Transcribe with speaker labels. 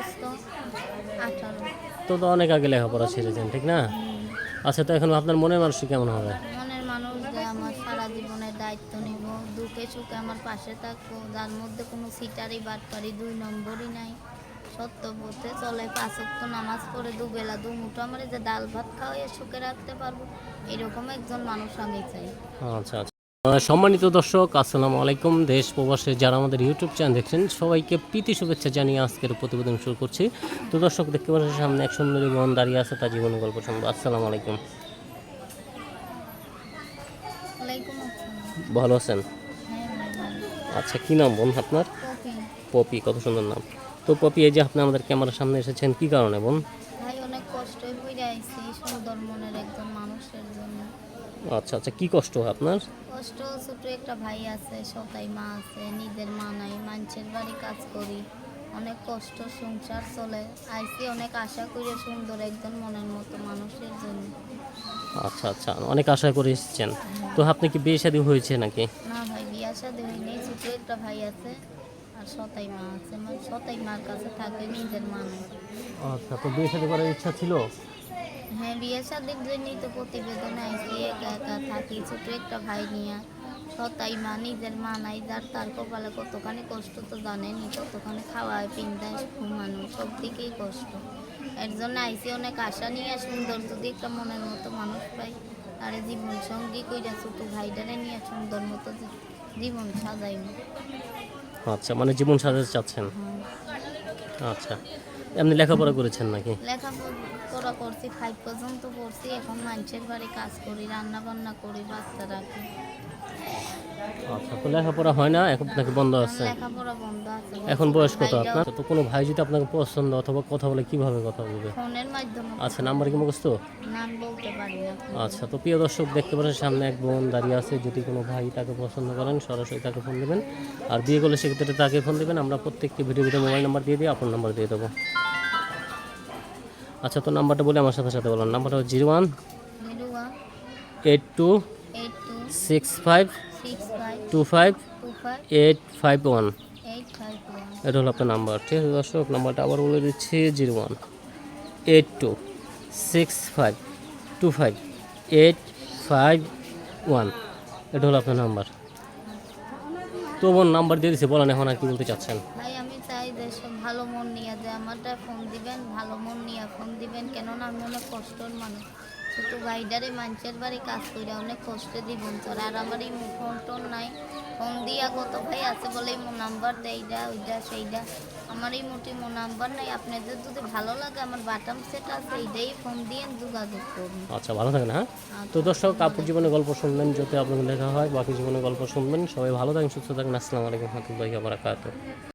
Speaker 1: অসুস্থ আঠারো।
Speaker 2: তো তো অনেক আগে লেখাপড়া ছেড়েছেন ঠিক না? আচ্ছা তো এখন আপনার মনের মানুষই কেমন হবে?
Speaker 1: মনের মানুষ যে আমার সারা জীবনের দায়িত্ব নিব দুঃখে সুখে আমার পাশে থাকব যার মধ্যে কোনো সিটারি বাটপারি দুই নম্বরই নাই। সত্য পথে চলে পাঁচ পাঁচক্ত নামাজ পড়ে দুবেলা দু মুঠো আমার যে ডাল ভাত খাওয়াইয়ে সুখে রাখতে পারব এরকম একজন মানুষ আমি চাই।
Speaker 2: আচ্ছা আচ্ছা। সম্মানিত দর্শক আসসালামু আলাইকুম। দেশ প্রবাসে যারা আমাদের ইউটিউব চ্যানেল দেখছেন সবাইকে প্রীতি শুভেচ্ছা জানিয়ে আজকের প্রতিবেদন শুরু করছি। তো দর্শক দেখতে পাচ্ছেন সামনে এক সুন্দরী বোন দাঁড়িয়ে আছে তার জীবন গল্প শুনব। আসসালামু আলাইকুম। ভালো আছেন?
Speaker 1: হ্যাঁ
Speaker 2: আচ্ছা কী নাম বোন আপনার? পপি। কত সুন্দর নাম। তো পপি এই যে আপনি আমাদের ক্যামেরার সামনে এসেছেন কি কারণে বোন?
Speaker 1: ভাই অনেক কষ্টই পড়ে সুন্দর মনের একজন মানুষের জন্য।
Speaker 2: আচ্ছা আচ্ছা কি কষ্ট হয় আপনার?
Speaker 1: কষ্ট ছোট একটা ভাই আছে সতাই মা আছে নিজের মা নাই মানুষের বাড়ি কাজ করি অনেক কষ্ট সংসার চলে আইসি অনেক আশা করে সুন্দর একজন মনের মতো মানুষের জন্য।
Speaker 2: আচ্ছা আচ্ছা অনেক আশা করে এসেছেন। তো আপনি কি বিয়ে শাদী হয়েছে নাকি?
Speaker 1: না ভাই বিয়া শাদী হয়নি ছোট একটা ভাই আছে আর সতাই মা আছে। মানে সতাই মার কাছে থাকে নিজের মা নাই।
Speaker 2: আচ্ছা তো বিয়ে শাদী করার ইচ্ছা ছিল?
Speaker 1: হ্যাঁ বিয়ে শাদীর জন্যই তো প্রতিবেদন আইসি একা একা থাকি ছোট একটা ভাই নিয়ে। সতাই মা নিজের মা নাই যার তার কপালে কতখানি কষ্ট তো জানেনি কতখানি খাওয়ায় পিন্দায় ঘুমানো সব দিকেই কষ্ট। এর জন্য আইসি অনেক আশা নিয়ে সুন্দর যদি একটা মনের মতো মানুষ পাই। আর জীবন সঙ্গী কইরা ছোট ভাইটারে নিয়ে সুন্দর মতো জীবন সাজাইব
Speaker 2: আচ্ছা মানে জীবন সাজাতে চাচ্ছেন?
Speaker 1: হ্যাঁ।
Speaker 2: আচ্ছা এমনি লেখাপড়া করেছেন নাকি?
Speaker 1: লেখাপড়া করছি ফাইভ পর্যন্ত পড়ছি এখন মানুষের বাড়ি কাজ করি রান্না বান্না করি বাচ্চা রাখি।
Speaker 2: আচ্ছা তো লেখাপড়া হয় না? এখন আপনাকে বন্ধ আছে?
Speaker 1: লেখাপড়া বন্ধ আছে
Speaker 2: এখন বয়স কত আপনার? তো কোনো ভাই যদি আপনাকে পছন্দ অথবা কথা বলে কীভাবে কথা বলবে?
Speaker 1: ফোনের মাধ্যমে।
Speaker 2: আচ্ছা নাম্বার কি মুখস্থ?
Speaker 1: নাম বলতে পারি না।
Speaker 2: আচ্ছা তো প্রিয় দর্শক দেখতে পাচ্ছেন সামনে এক বোন দাঁড়িয়ে আছে। যদি কোনো ভাই তাকে পছন্দ করেন সরাসরি তাকে ফোন দেবেন। আর বিয়ে করলে সেক্ষেত্রে তাকে ফোন দেবেন। আমরা প্রত্যেকটি ভিডিও ভিডিও মোবাইল নাম্বার দিয়ে দিই আপনার নাম্বার দিয়ে দেবো। আচ্ছা তো নাম্বারটা বলে আমার সাথে সাথে বলুন। নাম্বারটা zero one eight two six five two five eight five one. এটা হলো আপনার নাম্বার। ঠিক আছে দর্শক নাম্বারটা আবার বলে দিচ্ছি zero one eight two six five two five eight five one. এটা হলো আপনার নাম্বার। তো বোন নাম্বার দিয়ে দিচ্ছে বলেন এখন আর কি বলতে চাচ্ছেন।
Speaker 1: চাই যে ভালো মন নিয়ে যে আমারটা ফোন দিবেন ভালো মন নিয়ে ফোন দিবেন। কেননা আমি অনেক কষ্টর মানুষ। ছোট ভাইডারে মানুষের বাড়ি কাজ করে অনেক কষ্টে জীবন চলে। আর আমার এই ফোন টোন নাই। ফোন দিয়া কত ভাই আছে বলে মো নাম্বার দেয়টা ওইটা সেইটা আমার এই মোটি মো নাম্বার নাই। আপনাদের যদি ভালো লাগে আমার বাটাম সেট আছে এইটাই ফোন দিয়ে যোগাযোগ করুন।
Speaker 2: আচ্ছা ভালো থাকেন হ্যাঁ? তো দর্শক আপুর জীবনের গল্প শুনবেন যাতে আপনাদের দেখা হয় বাকি জীবনে গল্প শুনবেন। সবাই ভালো থাকেন সুস্থ থাকেন। আসসালামু আলাইকুম রহমতুল্লাহি ওয়া বারাকাতুহু।